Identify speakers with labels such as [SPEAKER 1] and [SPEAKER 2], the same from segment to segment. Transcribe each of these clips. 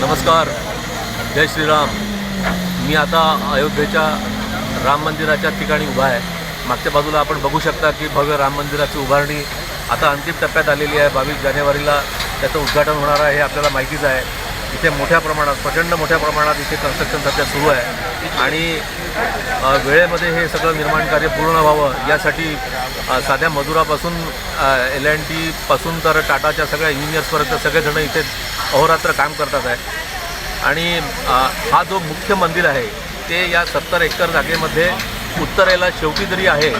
[SPEAKER 1] नमस्कार. जय श्रीराम. मी आता अयोध्येच्या राम मंदिराच्या ठिकाणी उभा आहे. मागच्या बाजूला आपण बघू शकता की भव्य राम मंदिराची उभारणी आता अंतिम टप्प्यात आलेली आहे. बावीस जानेवारीला त्याचं उद्घाटन होणार आहे हे आपल्याला माहितीच आहे. इथे मोठ्या प्रमाणात प्रचंड मोठ्या प्रमाणात इथे कन्स्ट्रक्शन सध्या सुरू आहे. आणि वेळेमध्ये हे सगळं निर्माण कार्य पूर्ण व्हावं यासाठी साध्या मजुरापासून एल एन टीपासून तर टाटाच्या सगळ्या इंजिनियर्सपर्यंत सगळेजणं इथे अहोरात्र काम करतात आहे. आणि हा जो मुख्य मंदिर आहे ते या सत्तर एकर जागेमध्ये उत्तरेला शेवटी जरी आहे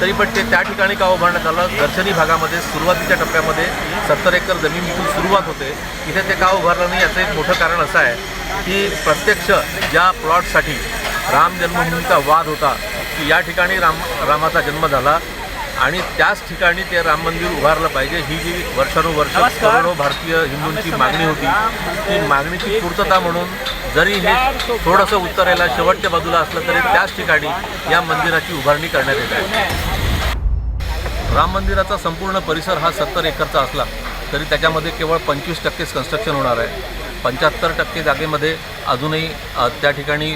[SPEAKER 1] तरी पण ते त्या ठिकाणी का उभारण्यात आलं? दर्शनी भागामध्ये सुरुवातीच्या टप्प्यामध्ये सत्तर एकर जमिनीतून सुरुवात होते. इथे ते का उभारलं नाही? याचं एक मोठं कारण असं आहे की प्रत्यक्ष ज्या प्लॉटसाठी राम जन्मभूमीचा वाद होता की या ठिकाणी राम रामाचा जन्म झाला. आणि त्याच ठिकाणी ते राम मंदिर उभारलं पाहिजे. ही जी वर्षानुवर्ष करोडो भारतीय हिंदूंची मागणी होती ती मागणीची पूर्तता म्हणून जरी हे थोडंसं उत्तरेला शेवटच्या बाजूला असलं तरी त्याच ठिकाणी या मंदिराची उभारणी करण्यात येत आहे. राम मंदिराचा संपूर्ण परिसर हा सत्तर एकरचा असला तरी त्याच्यामध्ये केवळ पंचवीस टक्केच कन्स्ट्रक्शन होणार आहे. पंच्याहत्तर टक्के जागेमध्ये अजूनही त्या ठिकाणी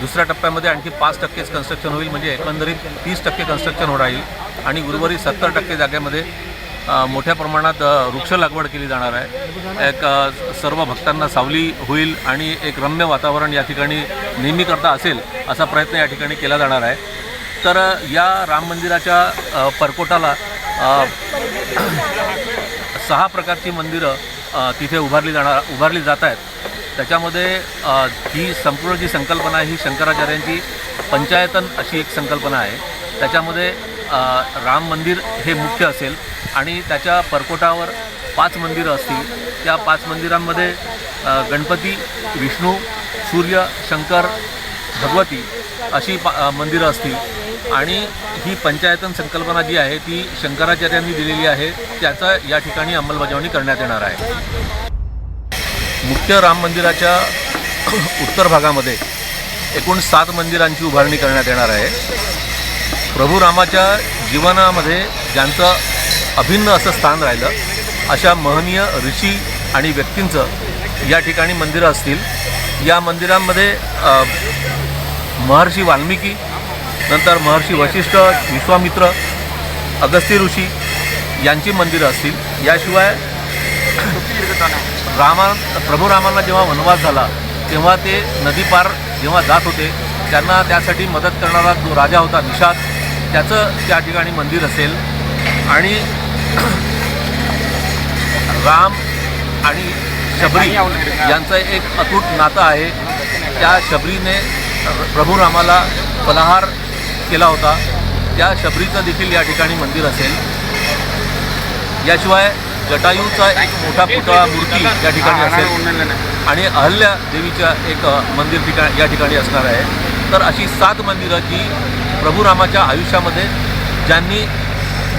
[SPEAKER 1] दुसऱ्या टप्प्यामध्ये आणखी पाच टक्केच कन्स्ट्रक्शन होईल म्हणजे एकंदरीत तीस टक्के कन्स्ट्रक्शन होणार येईल आणि उर्वरित सत्तर टक्के जागेमध्ये मोठ्या प्रमाणात वृक्ष लागवड केली जाणार आहे. एक सर्व भक्तांना सावली होईल आणि एक रम्य वातावरण या ठिकाणी नेहमीकरता असेल असा प्रयत्न या ठिकाणी केला जाणार आहे. तर या राम मंदिराच्या परकोटाला सहा प्रकारची मंदिरं तिथे उभारली जाणार उभारली जात आहेत. त्याच्यामध्ये ही संपूर्ण जी संकल्पना आहे ही शंकराचार्यांची पंचायतन अशी एक संकल्पना आहे. त्याच्यामध्ये राम मंदिर हे मुख्य असेल आणि त्याच्या परकोटावर पाच मंदिरं असतील. त्या पाच मंदिरांमध्ये गणपती विष्णू सूर्य शंकर भगवती अशी पा मंदिरं असतील. आणि ही पंचायतन संकल्पना जी आहे ती शंकराचार्यांनी दिलेली आहे त्याचा या ठिकाणी अंमलबजावणी करण्यात येणार आहे. मुख्य राम मंदिराच्या उत्तर भागामध्ये एकूण सात मंदिरांची उभारणी करण्यात येणार आहे. प्रभू रामाच्या जीवनामध्ये ज्यांचं अभिन्न असं स्थान राहिलं अशा महनीय ऋषी आणि व्यक्तींचं या ठिकाणी मंदिरं असतील. या मंदिरांमध्ये महर्षी वाल्मिकी नंतर महर्षी वशिष्ठ विश्वामित्र अगस्ती ऋषी यांची मंदिरं असतील. याशिवाय रामा प्रभू रामांना जेव्हा वनवास झाला तेव्हा ते नदीपार जेव्हा जात होते त्यांना त्यासाठी मदत करणारा जो राजा होता निषाद त्याचं त्या ठिकाणी मंदिर असेल. आणि राम आणि शबरी यांचं एक अतूट नातं आहे. त्या शबरीने प्रभू रामाला फलाहार केला होता. त्या शबरीचं देखील या ठिकाणी मंदिर असेल. याशिवाय जटायूचा एक मोठा पुतळा मूर्ती या ठिकाणी असेल. आणि अहल्या देवीच्या एक मंदिर ठिका या ठिकाणी असणार आहे. तर अशी सात मंदिरं जी प्रभू रामाच्या आयुष्यामध्ये ज्यांनी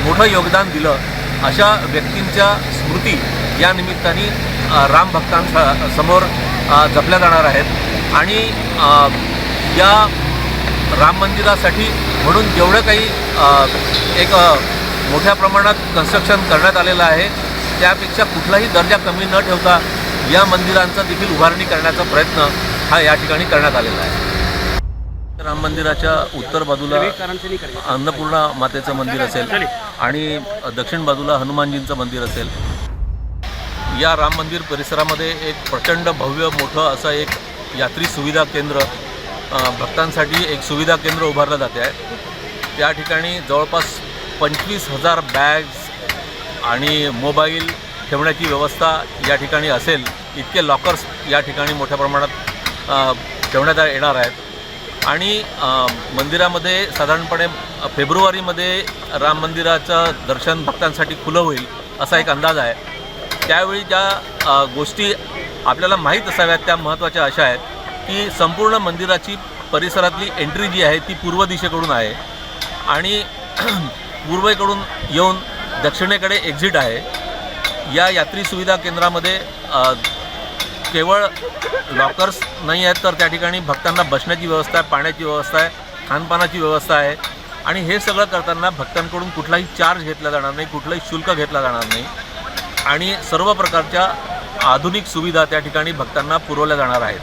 [SPEAKER 1] मोठं योगदान दिलं अशा व्यक्तींच्या स्मृती या निमित्ताने राम भक्तांसा समोर अ, जपल्या जाणार आहेत. आणि या राम मंदिरासाठी म्हणून जेवढं काही एक मोठ्या प्रमाणात कन्स्ट्रक्शन करण्यात आलेलं आहे त्यापेक्षा कुठलाही दर्जा कमी न ठेवता या मंदिरांचा देखील उभारणी करण्याचा प्रयत्न हा या ठिकाणी करण्यात आलेला आहे. राम मंदिराच्या उत्तर बाजूला अन्नपूर्णा मातेचं मंदिर असेल आणि दक्षिण बाजूला हनुमानजींचं मंदिर असेल. या राम मंदिर परिसरामध्ये एक प्रचंड भव्य मोठं असं एक यात्री सुविधा केंद्र भक्तांसाठी एक सुविधा केंद्र उभारलं जाते आहे. त्या ठिकाणी जवळपास पंचवीस हजार बॅग्स आणि मोबाईल ठेवण्याची व्यवस्था या ठिकाणी असेल इतके लॉकर्स या ठिकाणी मोठ्या प्रमाणात ठेवण्यात येणार आहेत. आणि मंदिरामध्ये साधारणपणे फेब्रुवारीमध्ये राम मंदिराचं दर्शन भक्तांसाठी खुलं होईल असा एक अंदाज आहे. त्यावेळी ज्या गोष्टी आपल्याला माहीत असाव्यात त्या महत्त्वाच्या अशा आहेत की संपूर्ण मंदिराची परिसरातली एंट्री जी आहे ती पूर्व दिशेकडून आहे. आणि पूर्वेकडून येऊन दक्षिणेकडे एक्झिट आहे. या यात्री सुविधा केंद्रामध्ये केवळ लॉकर्स नाही आहेत तर त्या ठिकाणी भक्तांना बसण्याची व्यवस्था आहे पाण्याची व्यवस्था आहे खानपानाची व्यवस्था आहे. आणि हे सगळं करताना भक्तांकडून कुठलाही चार्ज घेतला जाणार नाही कुठलंही शुल्क घेतला जाणार नाही. आणि सर्व प्रकारच्या आधुनिक सुविधा त्या ठिकाणी भक्तांना पुरवल्या जाणार आहेत.